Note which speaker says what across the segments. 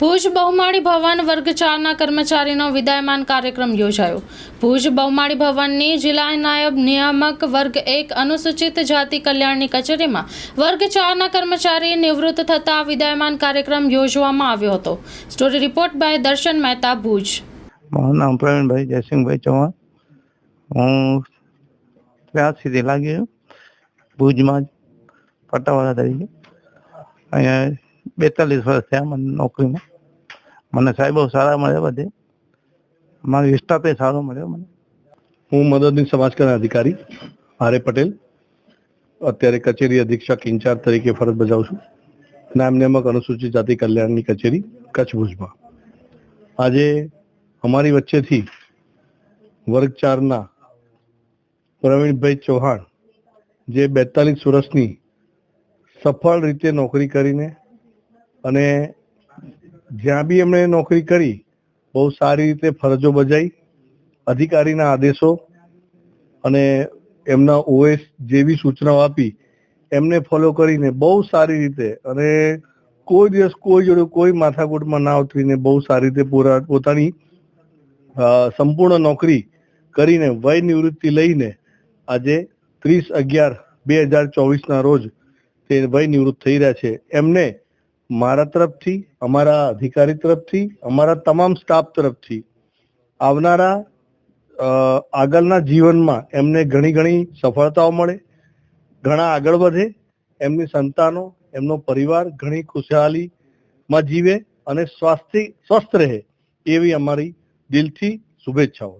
Speaker 1: ભુજ બહુમાળી ભવન વર્ગ ચારના કર્મચારીનો વિદાયમાન કાર્યક્રમ યોજાયો. ભુજ બહુમાળી ભવનની જિલ્લા નાયબ નિયામક વર્ગ એક અનુસૂચિત જાતિ કલ્યાણની કચેરીમાં વર્ગ ચારના કર્મચારી નિવૃત્ત થતા વિદાયમાન કાર્યક્રમ યોજવામાં આવ્યો હતો. સ્ટોરી રિપોર્ટ બાય દર્શન મહેતા, ભુજ.
Speaker 2: મારું નામ પ્રવીણભાઈ જયસિંહભાઈ ચૌહાણ. હું ત્યાંથી સુધી લાગ્યો ભુજમાં જ પટ્ટાવાળા તરીકે. અહીંયા બેતાલીસ વર્ષ થયા મને નોકરીમાં. મને સાહેબ બહુ સારા મળ્યા બધે. મારો સ્ટાફે સારો મળ્યો મને.
Speaker 3: હું મદદની સમાજ કલ્યાણ અધિકારી આરે પટેલ. અત્યારે કચેરી અધિક્ષક ઇન્ચાર્જ તરીકે ફરજ બજાવું છું. નામ નિયામક અનુસૂચિત જાતિ કલ્યાણની કચેરી, કચ્છ ભુજમાં. આજે અમારી વચ્ચેથી વર્ગ ચારના પ્રવીણભાઈ ચૌહાણ, જે બેતાલીસ વર્ષની સફળ રીતે નોકરી કરીને અને જ્યાં બી એમણે નોકરી કરી, બહુ સારી રીતે ફરજો બજાવી, અધિકારીના આદેશો અને એમના ઓએસ જેવી સૂચનાઓ આપી, એમને ફોલો કરીને બહુ સારી રીતે અને કોઈ દિવસ કોઈ જોડે કોઈ માથાકૂટમાં ના ઉતરીને બહુ સારી રીતે પૂરા પોતાની સંપૂર્ણ નોકરી કરીને વય નિવૃત્તિ લઈને આજે ત્રીસ અગિયાર બે હજાર ચોવીસના રોજ તે વય નિવૃત્ત થઈ રહ્યા છે. એમને મારા તરફથી, અમારા અધિકારી તરફથી, અમારા તમામ સ્ટાફ તરફથી, આવનારા આગળના જીવનમાં એમને ઘણી ઘણી સફળતાઓ મળે, ઘણા આગળ વધે, એમની સંતાનો, એમનો પરિવાર ઘણી ખુશહાલીમાં જીવે અને સ્વાસ્થ્ય, સ્વસ્થ રહે એવી અમારી દિલથી શુભેચ્છાઓ.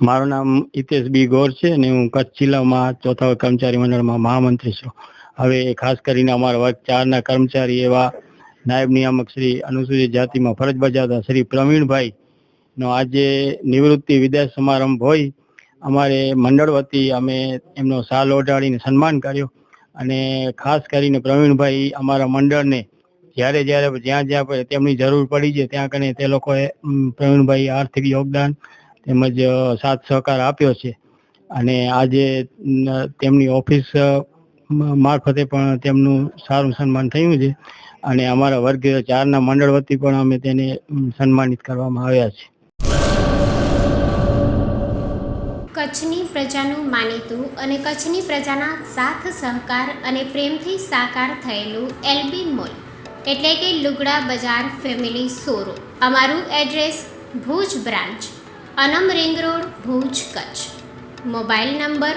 Speaker 4: મારું નામ હિતેશ બી ગોર છે અને હું કચ્છ જિલ્લામાં ચોથા કર્મચારી મંડળમાં મહામંત્રી છું. હવે ખાસ કરીને અમારા વર્ગ ચારના કર્મચારી એવા નાયબ નિયામક શ્રી અનુસૂચિત જાતિમાં ફરજ બજાવતા શ્રી પ્રવીણભાઈ નો આજે નિવૃત્તિ વિદાય સમારંભ હોય. અમારે મંડળ વતી અમે એમનો સાલ ઓઢાડીને સન્માન કર્યો અને ખાસ કરીને પ્રવીણભાઈ અમારા મંડળને જ્યારે જ્યારે જ્યાં જ્યાં તેમની જરૂર પડી છે ત્યાં કને તે લોકોએ પ્રવીણભાઈ આર્થિક યોગદાન તેમજ સાથ સહકાર આપ્યો છે. અને આજે તેમની ઓફિસ મારફતે પણ તેમનું સારું સન્માન થયું છે. અને અમારા વર્ગ ચારના મંડળ વતી પણ અમે તેને સન્માનિત કરવામાં આવ્યા છે.
Speaker 5: કચ્છની પ્રજાનું માનીતું અને કચ્છની પ્રજાના સાથ, સહકાર અને પ્રેમથી સાકાર થયેલું એલબી મોલ, એટલે કે લુગડા બજાર ફેમિલી સોરો અમારું address Bhuj branch, Anam ring road, Bhuj Kutch. Mobile number